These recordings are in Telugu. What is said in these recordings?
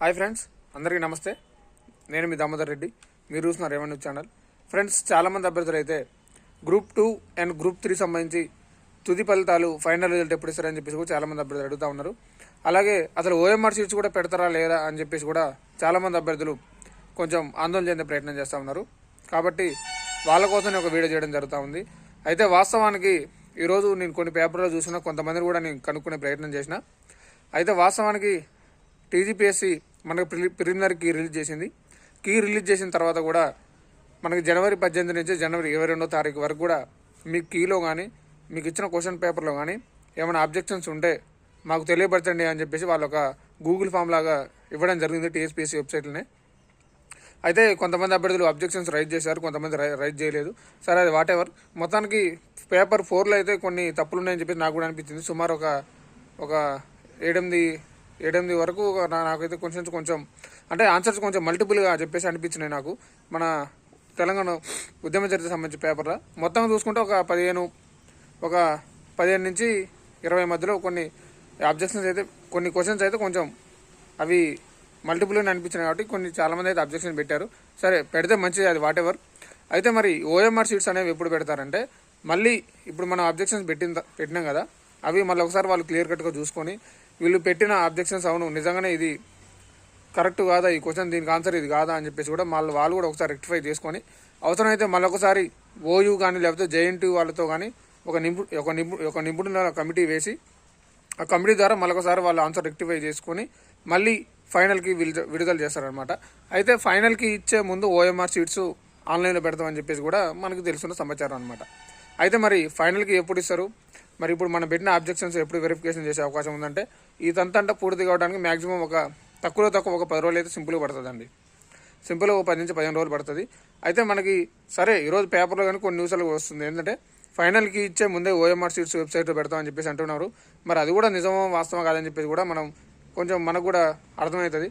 హాయ్ ఫ్రెండ్స్ అందరికీ నమస్తే. నేను మీ దామోదర్ రెడ్డి. మీరు చూస్తున్నారు రెవెన్యూ ఛానల్. ఫ్రెండ్స్ చాలామంది అభ్యర్థులు అయితే group two and group three సంబంధించి తుది ఫలితాలు ఫైనల్ రిజల్ట్ ఎప్పుడు ఇస్తారని చెప్పేసి కూడా చాలామంది అభ్యర్థులు అడుగుతూ ఉన్నారు. అలాగే అసలు ఓఎంఆర్ సీట్స్ కూడా పెడతారా లేదా అని చెప్పేసి కూడా చాలామంది అభ్యర్థులు కొంచెం ఆందోళన చెందే ప్రయత్నం చేస్తూ ఉన్నారు. కాబట్టి వాళ్ళ కోసం ఒక వీడియో చేయడం జరుగుతూ ఉంది. అయితే వాస్తవానికి ఈరోజు నేను కొన్ని పేపర్లో చూసిన కొంతమందిని కూడా నేను కనుక్కునే ప్రయత్నం చేసిన. అయితే వాస్తవానికి టీజీపీఎస్సి మనకు ప్రిలి ప్రిలిమినరీ కీ రిలీజ్ చేసింది. కీ రిలీజ్ చేసిన తర్వాత కూడా మనకి జనవరి పద్దెనిమిది నుంచి జనవరి ఇరవై రెండో తారీఖు వరకు కూడా మీ కీలో కానీ మీకు ఇచ్చిన క్వశ్చన్ పేపర్లో కానీ ఏమైనా అబ్జెక్షన్స్ ఉంటే మాకు తెలియపరచండి అని చెప్పేసి వాళ్ళు ఒక గూగుల్ ఫామ్ లాగా ఇవ్వడం జరిగింది టీఎస్పీఎస్సీ వెబ్సైట్లోనే అయితే కొంతమంది అభ్యర్థులు అబ్జెక్షన్స్ రైజ్ చేశారు కొంతమంది రై- రైజ్ చేయలేదు. సరే అది వాట్ ఎవర్ మొత్తానికి పేపర్ ఫోర్లో అయితే కొన్ని తప్పులు ఉన్నాయని చెప్పి నాకు కూడా అనిపించింది. సుమారు ఒక ఒక ఏడెనిమిది ఏడెనిమిది వరకు నాకైతే కొంచెం కొంచెం అంటే ఆన్సర్స్ కొంచెం మల్టిపుల్గా చెప్పేసి అనిపించినాయి నాకు. మన తెలంగాణ ఉద్యమ చరిత్ర సంబంధించిన పేపర్లో. మొత్తం చూసుకుంటే ఒక పదిహేను ఒక పదిహేను నుంచి ఇరవై మధ్యలో కొన్ని అబ్జెక్షన్స్ అయితే కొన్ని క్వశ్చన్స్ అయితే కొంచెం అవి మల్టిపుల్ అనిపించినాయి కాబట్టి కొన్ని చాలామంది అయితే అబ్జెక్షన్ పెట్టారు. సరే పెడితే మంచిది అది వాట్ ఎవర్ అయితే మరి ఓఎంఆర్ సీట్స్ అనేవి ఎప్పుడు పెడతారంటే మళ్ళీ ఇప్పుడు మనం అబ్జెక్షన్స్ పెట్టిన పెట్టినాం కదా అవి మళ్ళీ ఒకసారి వాళ్ళు క్లియర్ కట్గా చూసుకొని వీళ్ళు పెట్టిన అబ్జెక్షన్స్ అవును నిజంగానే ఇది కరెక్ట్ కాదా? ఈ క్వశ్చన్ దీనికి ఆన్సర్ ఇది కాదా అని చెప్పేసి కూడా మళ్ళీ వాళ్ళు కూడా ఒకసారి రెక్టిఫై చేసుకొని అవసరమైతే మళ్ళొకసారి ఓయూ కానీ లేకపోతే జేఎన్టీ వాళ్ళతో కానీ ఒక నింపు ఒక నింపు ఒక నిపుణుల కమిటీ వేసి ఆ కమిటీ ద్వారా మళ్ళొకసారి వాళ్ళు ఆన్సర్ రెక్టిఫై చేసుకొని మళ్ళీ ఫైనల్కి విడుదల విడుదల చేస్తారనమాట అయితే ఫైనల్కి ఇచ్చే ముందు ఓఎంఆర్ సీట్స్ ఆన్లైన్లో పెడతామని చెప్పేసి కూడా మనకు తెలుసున్న సమాచారం అనమాట అయితే మరి ఫైనల్కి ఎప్పుడు ఇస్తారు? మరి ఇప్పుడు మనం పెట్టిన అబ్జెక్షన్స్ ఎప్పుడు వెరిఫికేషన్ చేసే అవకాశం ఉందంటే ఇదంతా పూర్తి కావడానికి మ్యాక్సిమం ఒక తక్కువలో తక్కువ ఒక పది రోజులు అయితే సింపుల్గా పడుతుందండి. సింపుల్గా ఒక పది నుంచి పదిహేను రోజులు పడుతుంది. అయితే మనకి సరే ఈరోజు పేపర్లో కానీ కొన్ని న్యూస్లు వస్తుంది. ఏంటంటే ఫైనల్కి ఇచ్చే ముందే ఓఎంఆర్ సీట్స్ వెబ్సైట్లో పెడతామని చెప్పేసి అంటున్నారు. మరి అది కూడా నిజమో వాస్తవం కాదని చెప్పేసి కూడా మనం కొంచెం మనకు కూడా అర్థమవుతుంది.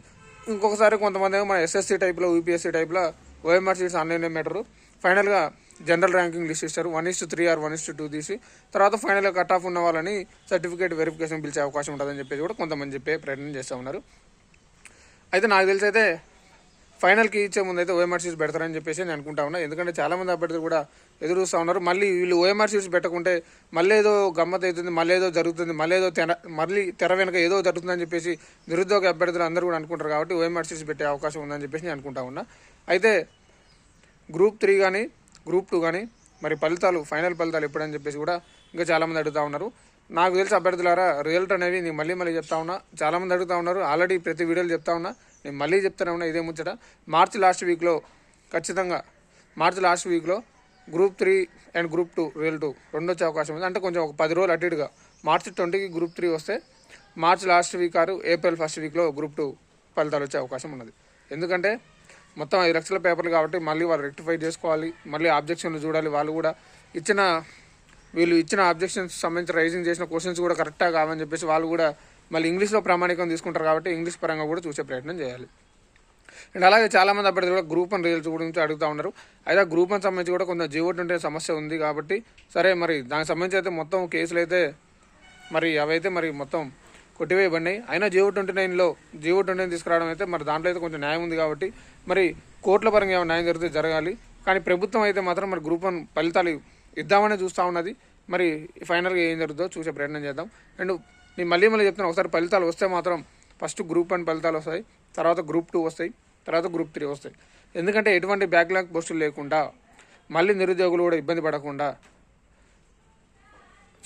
ఇంకొకసారి కొంతమంది మన ఎస్ఎస్సీ టైప్లో యూపీఎస్సీ టైప్లో ఓఎంఆర్ సీట్స్ ఆన్లైన్లో పెట్టరు. ఫైనల్గా జనరల్ ర్యాంకింగ్ లిస్ట్ ఇస్తారు. One is three or one is two తీసి తర్వాత ఫైనల్గా కట్ ఆఫ్ ఉన్న వాళ్ళని సర్టిఫికేట్ వెరిఫికేషన్ పిలిచే అవకాశం ఉంటుందని చెప్పేసి కూడా కొంతమంది చెప్పే ప్రయత్నం చేస్తూ ఉన్నారు. అయితే నాకు తెలిసి అయితే ఫైనల్కి ఇచ్చే ముందు అయితే ఓఎంఆర్ సీట్స్ పెడతారని చెప్పేసి నేను అనుకుంటా ఉన్నా. ఎందుకంటే చాలామంది అభ్యర్థులు కూడా ఎదురు చూస్తూ ఉన్నారు. మళ్ళీ వీళ్ళు ఓఎంఆర్ సీట్స్ పెట్టకుంటే మళ్ళీ ఏదో గమ్మత్ అవుతుంది మళ్ళీ ఏదో జరుగుతుంది మళ్ళీ ఏదో తెర మళ్ళీ తెర వెనక ఏదో జరుగుతుందని చెప్పేసి నిరుద్యోగ అభ్యర్థులు అందరూ కూడా అనుకుంటారు కాబట్టి ఓఎంఆర్ సీట్స్ పెట్టే అవకాశం ఉందని చెప్పేసి నేను అనుకుంటా ఉన్నా. అయితే గ్రూప్ త్రీ కానీ గ్రూప్ టూ కానీ మరి ఫలితాలు ఫైనల్ ఫలితాలు ఎప్పుడని చెప్పేసి కూడా ఇంకా చాలామంది అడుగుతూ ఉన్నారు. నాకు తెలిసి అభ్యర్థులారా రిజల్ట్ అనేవి నేను మళ్ళీ మళ్ళీ చెప్తా ఉన్నా. చాలామంది అడుగుతూ ఉన్నారు. ఆల్రెడీ ప్రతి వీడియోలు చెప్తా ఉన్నా. నేను మళ్ళీ చెప్తానే ఉన్నా ఇదే ముచ్చట. మార్చి లాస్ట్ వీక్లో ఖచ్చితంగా మార్చి లాస్ట్ వీక్లో group three and group two real two రెండు వచ్చే అవకాశం ఉంది. అంటే కొంచెం ఒక పది రోజులు అటు ఇటుగా. మార్చి ట్వంటీకి గ్రూప్ త్రీ వస్తే మార్చి లాస్ట్ వీక్ ఆరు ఏప్రిల్ ఫస్ట్ వీక్లో గ్రూప్ టూ ఫలితాలు వచ్చే అవకాశం ఉన్నది. ఎందుకంటే మొత్తం ఐదు లక్షల పేపర్లు కాబట్టి మళ్ళీ వాళ్ళు రెక్టిఫై చేసుకోవాలి. మళ్ళీ ఆబ్జెక్షన్లు చూడాలి. వాళ్ళు కూడా ఇచ్చిన వీళ్ళు ఇచ్చిన ఆబ్జెక్షన్స్ సంబంధించి రైజింగ్ చేసిన క్వశ్చన్స్ కూడా కరెక్టా కావని చెప్పేసి వాళ్ళు కూడా మళ్ళీ ఇంగ్లీష్లో ప్రామాణికం తీసుకుంటారు కాబట్టి ఇంగ్లీష్ పరంగా కూడా చూసే ప్రయత్నం చేయాలి. అండ్ అలాగే చాలామంది అభ్యర్థులు కూడా గ్రూప్ వన్ రిజల్ట్స్ గురించి అడుగుతూ ఉన్నారు. అయితే ఆ గ్రూప్ వన్ సంబంధించి కూడా కొంత జీవో ట్వంటీ సమస్య ఉంది కాబట్టి సరే మరి దానికి సంబంధించి అయితే మొత్తం కేసులు అయితే మరి అవైతే మరి మొత్తం కొట్టివేయబడినాయి. అయినా జీవో ట్వంటీ నైన్లో జీవో ట్వంటీ నైన్ తీసుకురావడం అయితే మరి దాంట్లో అయితే కొంచెం న్యాయం ఉంది కాబట్టి మరి కోర్టుల పరంగా ఏమైనా న్యాయం జరిగితే జరగాలి. కానీ ప్రభుత్వం అయితే మాత్రం మరి గ్రూప్ వన్ ఫలితాలు ఇద్దామనే చూస్తూ ఉన్నది. మరి ఫైనల్గా ఏం జరుగుతుందో చూసే ప్రయత్నం చేద్దాం. అండ్ నేను మళ్ళీ మళ్ళీ చెప్తాను ఒకసారి ఫలితాలు వస్తే మాత్రం ఫస్ట్ గ్రూప్ వన్ ఫలితాలు వస్తాయి తర్వాత గ్రూప్ టూ వస్తాయి తర్వాత గ్రూప్ త్రీ వస్తాయి. ఎందుకంటే ఎటువంటి బ్యాక్లాగ్ పోస్టులు లేకుండా మళ్ళీ నిరుద్యోగులు కూడా ఇబ్బంది పడకుండా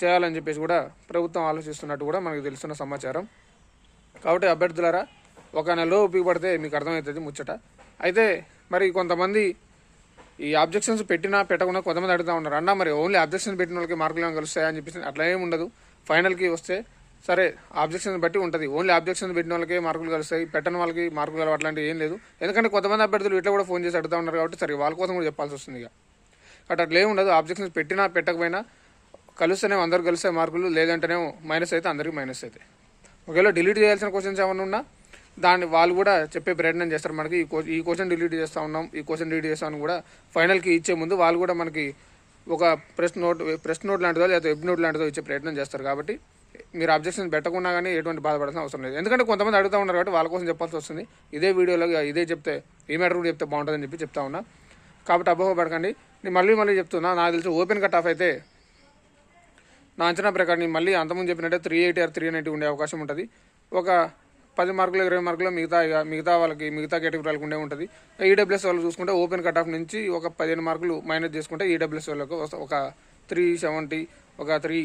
చేయాలని చెప్పేసి కూడా ప్రభుత్వం ఆలోచిస్తున్నట్టు కూడా మనకు తెలుస్తున్న సమాచారం. కాబట్టి అభ్యర్థులారా ఒక నెలలో ఉపయోగపడితే మీకు అర్థమవుతుంది ముచ్చట. అయితే మరి కొంతమంది ఈ అబ్జెక్షన్స్ పెట్టినా పెట్టకుండా కొంతమంది అడుగుతూ ఉన్నారు. అన్న మరి ఓన్లీ అబ్జెక్షన్ పెట్టిన వాళ్ళకి మార్కులు ఏమైనా కలుస్తాయని చెప్పేసి అట్లా ఏమి ఉండదు. ఫైనల్కి వస్తే సరే ఆబ్జెక్షన్ బట్టి ఉంటుంది. ఓన్లీ ఆబ్జెక్షన్ పెట్టిన వాళ్ళకి మార్కులు కలుస్తాయి. పెట్టని వాళ్ళకి మార్కులు కలవ అట్లాంటివి ఏం లేదు. ఎందుకంటే కొంతమంది అభ్యర్థులు ఇట్లా కూడా ఫోన్ చేసి అడుగుతూ ఉన్నారు కాబట్టి సరే వాళ్ళ కోసం కూడా చెప్పాల్సి వస్తుంది ఇక. కాబట్టి అట్లా ఏమి ఉండదు. ఆబ్జెక్షన్స్ పెట్టినా పెట్టకపోయినా కలుస్తేనేమో అందరు కలిసే మార్కులు లేదంటేనేమో మైనస్ అయితే అందరికీ మైనస్ అయితే. ఒకవేళ డిలీట్ చేయాల్సిన క్వశ్చన్స్ ఏమైనా ఉన్నా దాన్ని వాళ్ళు కూడా చెప్పే ప్రయత్నం చేస్తారు మనకి. ఈ ఈ క్వశ్చన్ డిలీట్ చేస్తూ ఉన్నాం ఈ క్వశ్చన్ డిలీట్ చేస్తామని కూడా ఫైనల్కి ఇచ్చే ముందు వాళ్ళు కూడా మనకి ఒక ప్రెస్ నోట్ ప్రెస్ నోట్ లాంటిదో లేదా వెబ్ నోట్ లాంటిదో ఇచ్చే ప్రయత్నం చేస్తారు. కాబట్టి మీరు అబ్జెక్షన్ పెట్టకుండా కానీ ఎటువంటి బాధపడాల్సిన అవసరం లేదు. ఎందుకంటే కొంతమంది అడుగుతూ ఉన్నారు కాబట్టి వాళ్ళ కోసం చెప్పాల్సి వస్తుంది. ఇదే వీడియోలో ఇదే చెప్తే ఈ మ్యాటర్ కూడా చెప్తే బాగుంటుందని చెప్పి చెప్తా ఉన్నా. కాబట్టి అపోహపడకండి నేను మళ్ళీ మళ్ళీ చెప్తున్నా. నాకు తెలిసి ఓపెన్ కట్ ఆఫ్ అయితే నా అంచనా ప్రకారం మళ్ళీ అంతకుముందు చెప్పినట్టే three eighty or three ninety ఉండే అవకాశం ఉంటుంది. ఒక పది మార్కులు ఇరవై మార్కులు మిగతా ఇక మిగతా వాళ్ళకి మిగతా కేటగిరీలకు ఉండే ఉంటుంది. ఈడబ్ల్యూఎస్ వాళ్ళు చూసుకుంటే ఓపెన్ కట్ ఆఫ్ నుంచి ఒక పదిహేను మార్కులు మైనస్ చేసుకుంటే ఈడబ్ల్యూఎస్ వాళ్ళకు ఒక త్రీ సెవెంటీ ఒక త్రీ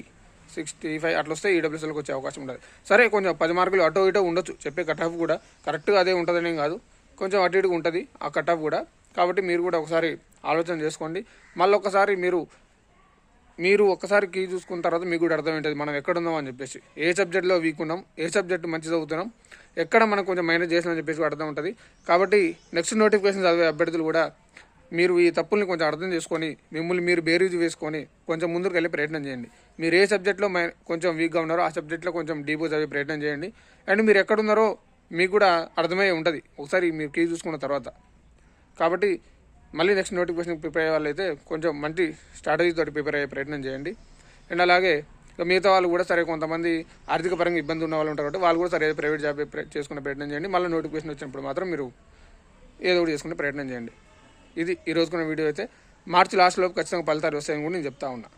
సిక్స్టీ ఫైవ్ అట్లా వస్తే ఈడబ్ల్యూఎస్ వాళ్ళకి వచ్చే అవకాశం ఉంటుంది. సరే కొంచెం పది మార్కులు అటో ఇటో ఉండొచ్చు. చెప్పే కట్ ఆఫ్ కూడా కరెక్ట్గా అదే ఉంటుందనేం కాదు. కొంచెం అటు ఇటుగా ఉంటుంది ఆ కట్ ఆఫ్ కూడా. కాబట్టి మీరు కూడా ఒకసారి ఆలోచన చేసుకోండి. మళ్ళీ ఒకసారి మీరు మీరు ఒక్కసారి కీ చూసుకున్న తర్వాత మీకు కూడా అర్థమవుతుంది మనం ఎక్కడ ఉన్నాం అని చెప్పేసి. ఏ సబ్జెక్ట్లో వీక్ ఉన్నాం ఏ సబ్జెక్ట్ మంచి చదువుతున్నాం ఎక్కడ మనం కొంచెం మైనస్ చేసినామని చెప్పేసి అర్థం ఉంటుంది. కాబట్టి నెక్స్ట్ నోటిఫికేషన్ చదివే అభ్యర్థులు కూడా మీరు ఈ తప్పుల్ని కొంచెం అర్థం చేసుకొని మిమ్మల్ని మీరు బేరీజ్ వేసుకొని కొంచెం ముందుకు వెళ్ళే ప్రయత్నం చేయండి. మీరు ఏ సబ్జెక్ట్లో మై కొంచెం వీక్గా ఉన్నారో ఆ సబ్జెక్ట్లో కొంచెం డీప్గా చదివే ప్రయత్నం చేయండి. అండ్ మీరు ఎక్కడున్నారో మీకు కూడా అర్థమయ్యే ఉంటుంది. ఒకసారి మీరు కీ చూసుకున్న తర్వాత. కాబట్టి మళ్ళీ నెక్స్ట్ నోటిఫికేషన్ ప్రిపేర్ అయ్యే వాళ్ళైతే కొంచెం మంచి స్ట్రాటజీ తోటి ప్రిపేర్ అయ్యే ప్రయత్నం చేయండి. అండ్ అలాగే మిగతా వాళ్ళు కూడా సరే కొంతమంది ఆర్థిక పరంగా ఇబ్బంది ఉన్న వాళ్ళు ఉంటారు కాబట్టి వాళ్ళు కూడా సరే ప్రైవేట్ జాబ్ చేసుకునే ప్రయత్నం చేయండి. మళ్ళీ నోటిఫికేషన్ వచ్చినప్పుడు మాత్రం మీరు ఏదో ఒకటి చేసుకునే ప్రయత్నం చేయండి. ఇది ఈ రోజుకున్న వీడియో అయితే మార్చి లాస్ట్లో ఖచ్చితంగా ఫలితాలు వస్తాయని కూడా నేను చెప్తా ఉన్నా.